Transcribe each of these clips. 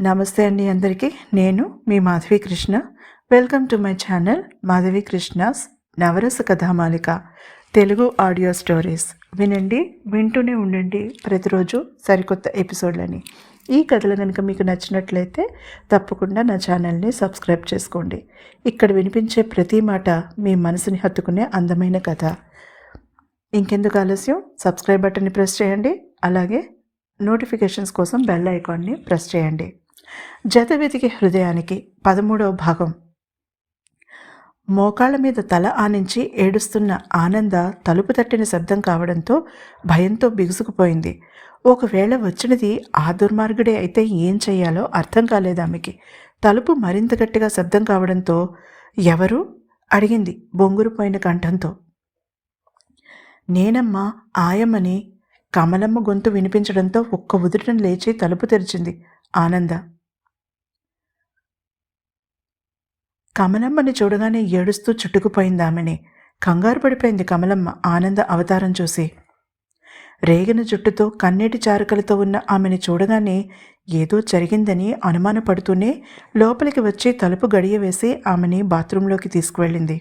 నమస్తే అండి అందరికీ. నేను మీ Madhavi Krishna. Welcome to my channel Madhavi Krishna's Navarasa Kathamalika. Telugu audio stories. వినండి వింటూనే ఉండండి ప్రతిరోజు సరికొత్త ఎపిసోడ్లని. ఈ కథలు కనుక మీకు నచ్చినట్లయితే తప్పకుండా నా ఛానల్ని సబ్స్క్రైబ్ చేసుకోండి. ఇక్కడ వినిపించే ప్రతి మాట మీ మనసుని హత్తుకునే అందమైన కథ. ఇంకెందుకు ఆలస్యం? సబ్స్క్రైబ్ బటన్ని ప్రెస్ చేయండి. అలాగే నోటిఫికేషన్స్ కోసం బెల్ ఐకాన్ని ప్రెస్ చేయండి. జత వెతికి హృదయానికి పదమూడవ భాగం. మోకాళ్ళ మీద తల ఆనించి ఏడుస్తున్న ఆనంద తలుపు తట్టిన శబ్దం కావడంతో భయంతో బిగుసుకుపోయింది. ఒకవేళ వచ్చినది ఆ దుర్మార్గుడే అయితే ఏం చేయాలో అర్థం కాలేదు ఆమెకి. తలుపు మరింత గట్టిగా శబ్దం కావడంతో ఎవరు? అడిగింది బొంగురుపోయిన కంఠంతో. నేనమ్మా ఆయమ్మని. కమలమ్మ గొంతు వినిపించడంతో ఒక్క ఉదుటను లేచి తలుపు తెరిచింది ఆనంద. కమలమ్మని చూడగానే ఏడుస్తూ చుట్టుకుపోయింది ఆమెని. కంగారు పడిపోయింది కమలమ్మ ఆనంద అవతారం చూసి. రేగిన జుట్టుతో కన్నీటి చారుకలతో ఉన్న ఆమెని చూడగానే ఏదో జరిగిందని అనుమానపడుతూనే లోపలికి వచ్చి తలుపు గడియ వేసి ఆమెని బాత్రూంలోకి తీసుకువెళ్ళింది.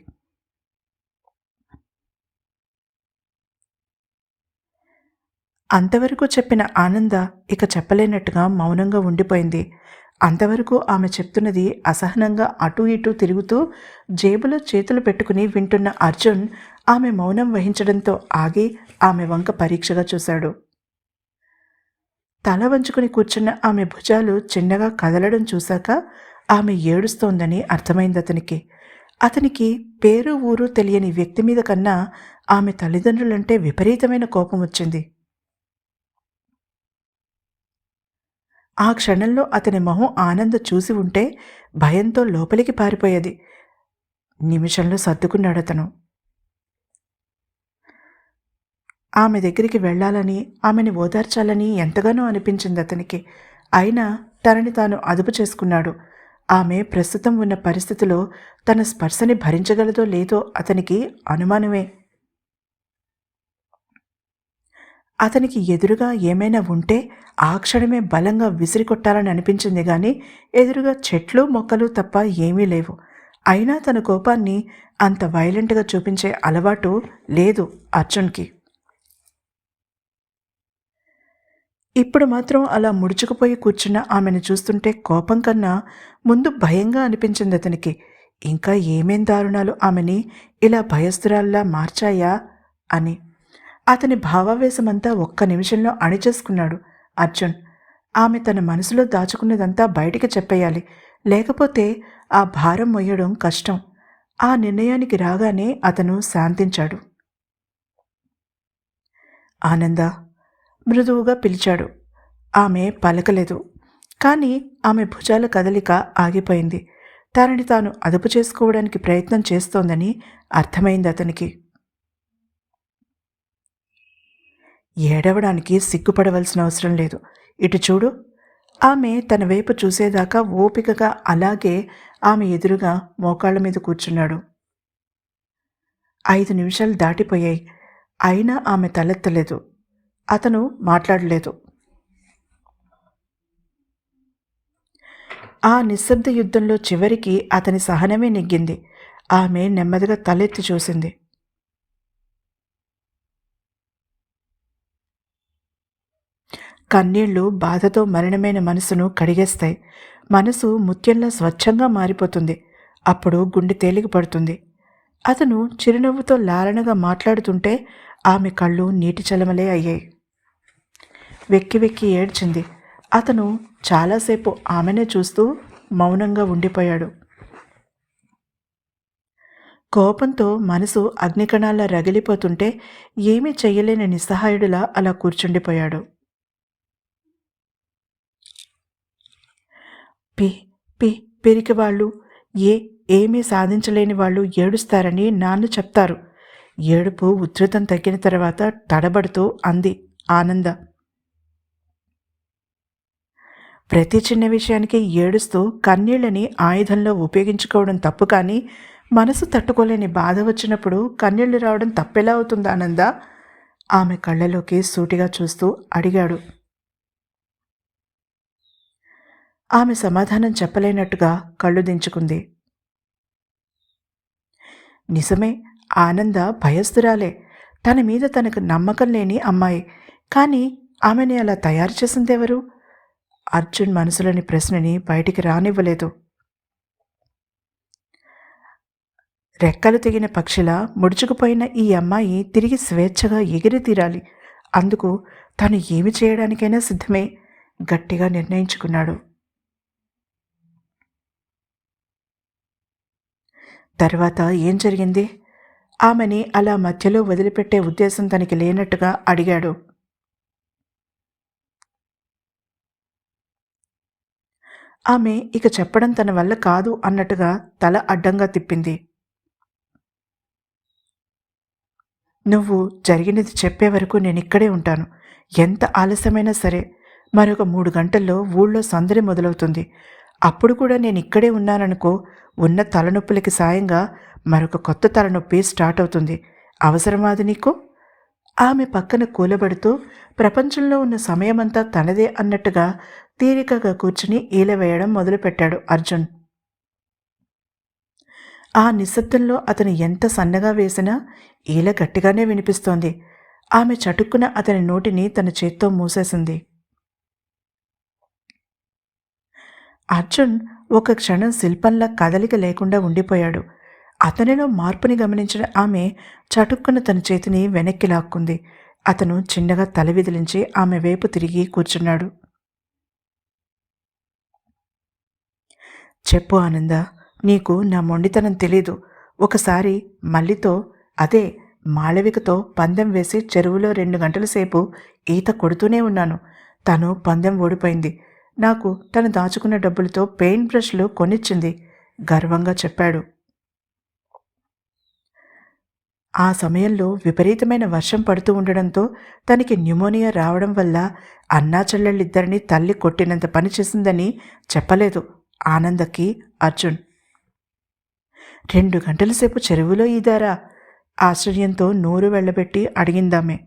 అంతవరకు చెప్పిన ఆనంద ఇక చెప్పలేనట్టుగా మౌనంగా ఉండిపోయింది. అంతవరకు ఆమె చెప్తున్నది అసహనంగా అటూ ఇటూ తిరుగుతూ జేబులో చేతులు పెట్టుకుని వింటున్న అర్జున్ ఆమె మౌనం వహించడంతో ఆగి ఆమె వంక పరీక్షగా చూశాడు. తల వంచుకుని కూర్చున్న ఆమె భుజాలు చిన్నగా కదలడం చూశాక ఆమె ఏడుస్తోందని అర్థమైంది అతనికి. అతనికి పేరు ఊరు తెలియని వ్యక్తి మీద కన్నా ఆమె తల్లిదండ్రులంటే విపరీతమైన కోపం వచ్చింది. ఆ క్షణంలో అతని మొహం ఆనంద చూసి ఉంటే భయంతో లోపలికి పారిపోయేది. నిమిషంలో సర్దుకున్నాడు అతను. ఆమె దగ్గరికి వెళ్ళాలని ఆమెని ఓదార్చాలని ఎంతగానో అనిపించింది అతనికి. అయినా తనని తాను అదుపు చేసుకున్నాడు. ఆమె ప్రస్తుతం ఉన్న పరిస్థితిలో తన స్పర్శని భరించగలదో లేదో అతనికి అనుమానమే. అతనికి ఎదురుగా ఏమైనా ఉంటే ఆ క్షణమే బలంగా విసిరి కొట్టాలని అనిపించింది కానీ ఎదురుగా చెట్లు మొక్కలు తప్ప ఏమీ లేవు. అయినా తన కోపాన్ని అంత వైలెంట్గా చూపించే అలవాటు లేదు అర్జున్కి. ఇప్పుడు మాత్రం అలా ముడుచుకుపోయి కూర్చున్న ఆమెను చూస్తుంటే కోపం కన్నా ముందు భయంగా అనిపించింది అతనికి. ఇంకా ఏమేం దారుణాలు ఆమెని ఇలా భయస్థురాల్లా మార్చాయా అని అతని భావావేశమంతా ఒక్క నిమిషంలో అణిచేసుకున్నాడు అర్జున్. ఆమె తన మనసులో దాచుకున్నదంతా బయటికి చెప్పేయాలి. లేకపోతే ఆ భారం మొయ్యడం కష్టం. ఆ నిర్ణయానికి రాగానే అతను శాంతించాడు. ఆనంద మృదువుగా పిలిచాడు. ఆమె పలకలేదు. కానీ ఆమె భుజాల కదలిక ఆగిపోయింది. తనని తాను అదుపు చేసుకోవడానికి ప్రయత్నం చేస్తోందని అర్థమైంది అతనికి. ఏడవడానికి సిగ్గుపడవలసిన అవసరం లేదు. ఇటు చూడు. ఆమె తన వైపు చూసేదాకా ఓపికగా అలాగే ఆమె ఎదురుగా మోకాళ్ళ మీద కూర్చున్నాడు. ఐదు నిమిషాలు దాటిపోయాయి. అయినా ఆమె తలెత్తలేదు. అతను మాట్లాడలేదు. ఆ నిశ్శబ్ద యుద్ధంలో చివరికి అతని సహనమే నెగ్గింది. ఆమె నెమ్మదిగా తలెత్తి చూసింది. కన్నీళ్ళు బాధతో మరణమైన మనసును కడిగేస్తాయి. మనసు ముత్యంలా స్వచ్ఛంగా మారిపోతుంది. అప్పుడు గుండె తేలిక పడుతుంది. అతను చిరునవ్వుతో లాలనగా మాట్లాడుతుంటే ఆమె కళ్ళు నీటి చలమలే అయ్యాయి. వెక్కి వెక్కి ఏడ్చింది. అతను చాలాసేపు ఆమెనే చూస్తూ మౌనంగా ఉండిపోయాడు. కోపంతో మనసు అగ్నికణాల రగిలిపోతుంటే ఏమీ చెయ్యలేని నిస్సహాయుడిలా అలా కూర్చుండిపోయాడు. పి పి పెరిగి వాళ్ళు. ఏ ఏమీ సాధించలేని వాళ్ళు ఏడుస్తారని నాన్న చెప్తారు. ఏడుపు ఉధృతం తగ్గిన తర్వాత తడబడుతూ అంది ఆనంద. ప్రతి చిన్న విషయానికి ఏడుస్తూ కన్నీళ్ళని ఆయుధంలో ఉపయోగించుకోవడం తప్పు కానీ మనసు తట్టుకోలేని బాధ వచ్చినప్పుడు కన్నీళ్ళు రావడం తప్పెలా అవుతుంది ఆనంద? ఆమె కళ్ళలోకి సూటిగా చూస్తూ అడిగాడు. ఆమె సమాధానం చెప్పలేనట్టుగా కళ్ళు దించుకుంది. నిజమే ఆనంద భయస్థురాలే. తన మీద తనకు నమ్మకం లేని అమ్మాయి. కానీ ఆమెని అలా తయారు చేసిందెవరు? అర్జున్ మనసులోని ప్రశ్నని బయటికి రానివ్వలేదు. రెక్కలు తెగిన పక్షిలా ముడుచుకుపోయిన ఈ అమ్మాయి తిరిగి స్వేచ్ఛగా ఎగిరి తీరాలి. అందుకు తను ఏమి చేయడానికైనా సిద్ధమే. గట్టిగా నిర్ణయించుకున్నాడు. తర్వాత ఏం జరిగింది? ఆమెని అలా మధ్యలో వదిలిపెట్టే ఉద్దేశం తనకి లేనట్టుగా అడిగాడు. ఆమె ఇక చెప్పడం తన వల్ల కాదు అన్నట్టుగా తల అడ్డంగా తిప్పింది. నువ్వు జరిగినది చెప్పే వరకు నేను ఇక్కడే ఉంటాను. ఎంత ఆలస్యమైనా సరే మరొక మూడు గంటల్లో ఊళ్ళో సందడి మొదలవుతుంది. అప్పుడు కూడా నేను ఇక్కడే ఉన్నాననుకో ఉన్న తలనొప్పులకి సాయంగా మరొక కొత్త తలనొప్పి స్టార్ట్ అవుతుంది. అవసరమాది నీకు? ఆమె పక్కన కూలబడుతూ ప్రపంచంలో ఉన్న సమయమంతా తనదే అన్నట్టుగా తీరికగా కూర్చుని ఈలవేయడం మొదలుపెట్టాడు అర్జున్. ఆ నిశ్శబ్దంలో అతను ఎంత సన్నగా వేసినా ఈల గట్టిగానే వినిపిస్తోంది. ఆమె చటుక్కున అతని నోటిని తన చేత్తో మూసేసింది. అర్జున్ ఒక క్షణం శిల్పంలా కదలిక లేకుండా ఉండిపోయాడు. అతనిలో మార్పుని గమనించిన ఆమె చటుక్కున తన చేతిని వెనక్కి లాక్కుంది. అతను చిన్నగా తల విదిలించి ఆమె వైపు తిరిగి కూర్చున్నాడు. చెప్పు ఆనంద నీకు నా మొండితనం తెలీదు. ఒకసారి మల్లితో అదే మాళవికతో పందెం వేసి చెరువులో రెండు గంటల సేపు ఈత కొడుతూనే ఉన్నాను. తను పందెం ఓడిపోయింది. నాకు తను దాచుకున్న డబ్బులతో పెయింట్ బ్రష్లు కొనిచ్చింది గర్వంగా చెప్పాడు. ఆ సమయంలో విపరీతమైన వర్షం పడుతూ ఉండడంతో తనకి న్యూమోనియా రావడం వల్ల అన్నాచెల్లెళ్ళిద్దరిని తల్లి కొట్టినంత పని చేసిందని చెప్పలేదు ఆనందకి అర్జున్. రెండు గంటల సేపు చెరువులో ఈదారా? ఆశ్చర్యంతో నోరు వెళ్ళబెట్టి అడిగిందామే.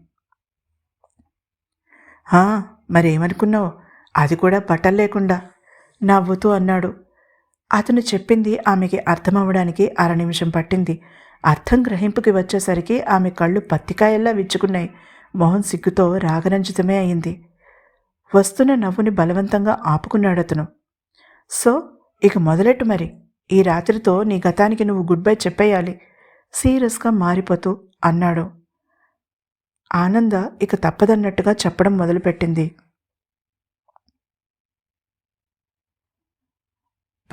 మరేమనుకున్నావు? అది కూడా బట్టలు లేకుండా నవ్వుతూ అన్నాడు. అతను చెప్పింది ఆమెకి అర్థమవ్వడానికి అర నిమిషం పట్టింది. అర్థం గ్రహింపుకి వచ్చేసరికి ఆమె కళ్ళు పత్తికాయల్లా విచ్చుకున్నాయి. మొహం సిగ్గుతో రాగరంజితమే అయింది. వస్తున్న నవ్వుని బలవంతంగా ఆపుకున్నాడు అతను సో ఇక మొదలెట్టు మరి? ఈ రాత్రితో నీ గతానికి నువ్వు గుడ్ బై చెప్పేయాలి. సీరియస్గా మారిపోతూ అన్నాడు. ఆనంద ఇక తప్పదన్నట్టుగా చెప్పడం మొదలుపెట్టింది.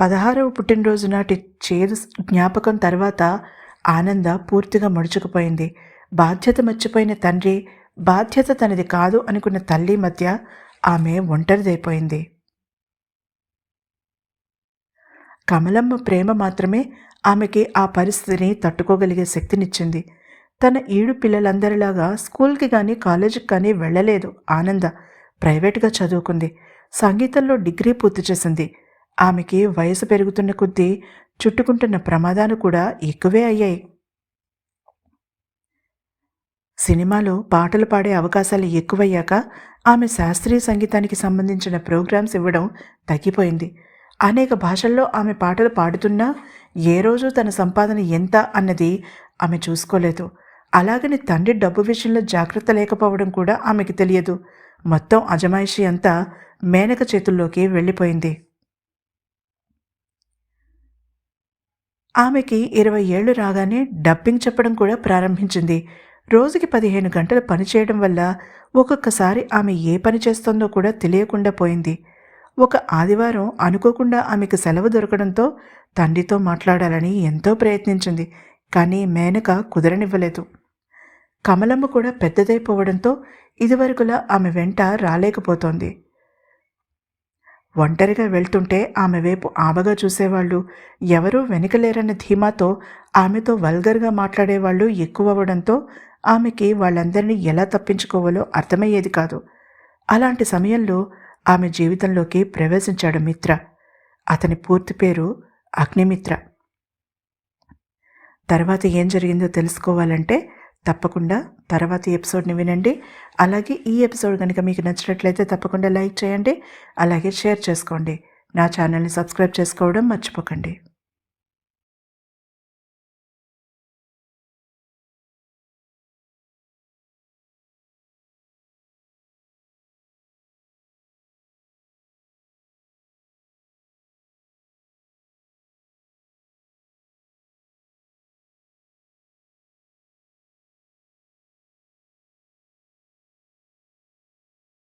పదహారవ పుట్టినరోజు నాటి చేదు జ్ఞాపకం తర్వాత ఆనంద పూర్తిగా ముడుచుకుపోయింది. బాధ్యత మర్చిపోయిన తండ్రి బాధ్యత తనది కాదు అనుకున్న తల్లి మధ్య ఆమె ఒంటరిదైపోయింది. కమలమ్మ ప్రేమ మాత్రమే ఆమెకి ఆ పరిస్థితిని తట్టుకోగలిగే శక్తినిచ్చింది. తన ఈడు పిల్లలందరిలాగా స్కూల్కి కానీ కాలేజీకి కానీ వెళ్ళలేదు ఆనంద. ప్రైవేట్గా చదువుకుంది. సంగీతంలో డిగ్రీ పూర్తి చేసింది. ఆమెకి వయసు పెరుగుతున్న కొద్దీ చుట్టుకుంటున్న ప్రమాదాలు కూడా ఎక్కువే అయ్యాయి. సినిమాలో పాటలు పాడే అవకాశాలు ఎక్కువయ్యాక ఆమె శాస్త్రీయ సంగీతానికి సంబంధించిన ప్రోగ్రామ్స్ ఇవ్వడం తగ్గిపోయింది. అనేక భాషల్లో ఆమె పాటలు పాడుతున్నా ఏ రోజు తన సంపాదన ఎంత అన్నది ఆమె చూసుకోలేదు. అలాగని తండ్రి డబ్బు విషయంలో జాగ్రత్త లేకపోవడం కూడా ఆమెకి తెలియదు. మొత్తం అజమాయిషి అంతా మేనక చేతుల్లోకి వెళ్ళిపోయింది. ఆమెకి ఇరవై ఏళ్ళు రాగానే డబ్బింగ్ చెప్పడం కూడా ప్రారంభించింది. రోజుకి పదిహేను గంటలు పనిచేయడం వల్ల ఒక్కొక్కసారి ఆమె ఏ పని చేస్తుందో కూడా తెలియకుండా పోయింది. ఒక ఆదివారం అనుకోకుండా ఆమెకు సెలవు దొరకడంతో తండ్రితో మాట్లాడాలని ఎంతో ప్రయత్నించింది కానీ మేనక కుదరనివ్వలేదు. కమలమ్మ కూడా పెద్దదైపోవడంతో ఇదివరకులా ఆమె వెంట రాలేకపోతోంది. ఒంటరిగా వెళ్తుంటే ఆమె వైపు ఆమెగా చూసేవాళ్ళు. ఎవరూ వెనుకలేరన్న ధీమాతో ఆమెతో వల్గర్గా మాట్లాడేవాళ్ళు ఎక్కువ అవ్వడంతో ఆమెకి వాళ్ళందరినీ ఎలా తప్పించుకోవాలో అర్థమయ్యేది కాదు. అలాంటి సమయంలో ఆమె జీవితంలోకి ప్రవేశించాడు మిత్ర. అతని పూర్తి పేరు అగ్నిమిత్ర. తర్వాత ఏం జరిగిందో తెలుసుకోవాలంటే తప్పకుండా తర్వాతి ఎపిసోడ్ని వినండి. అలాగే ఈ ఎపిసోడ్ కనుక మీకు నచ్చినట్లయితే తప్పకుండా లైక్ చేయండి. అలాగే షేర్ చేసుకోండి. నా ఛానల్ని సబ్స్క్రైబ్ చేసుకోవడం మర్చిపోకండి.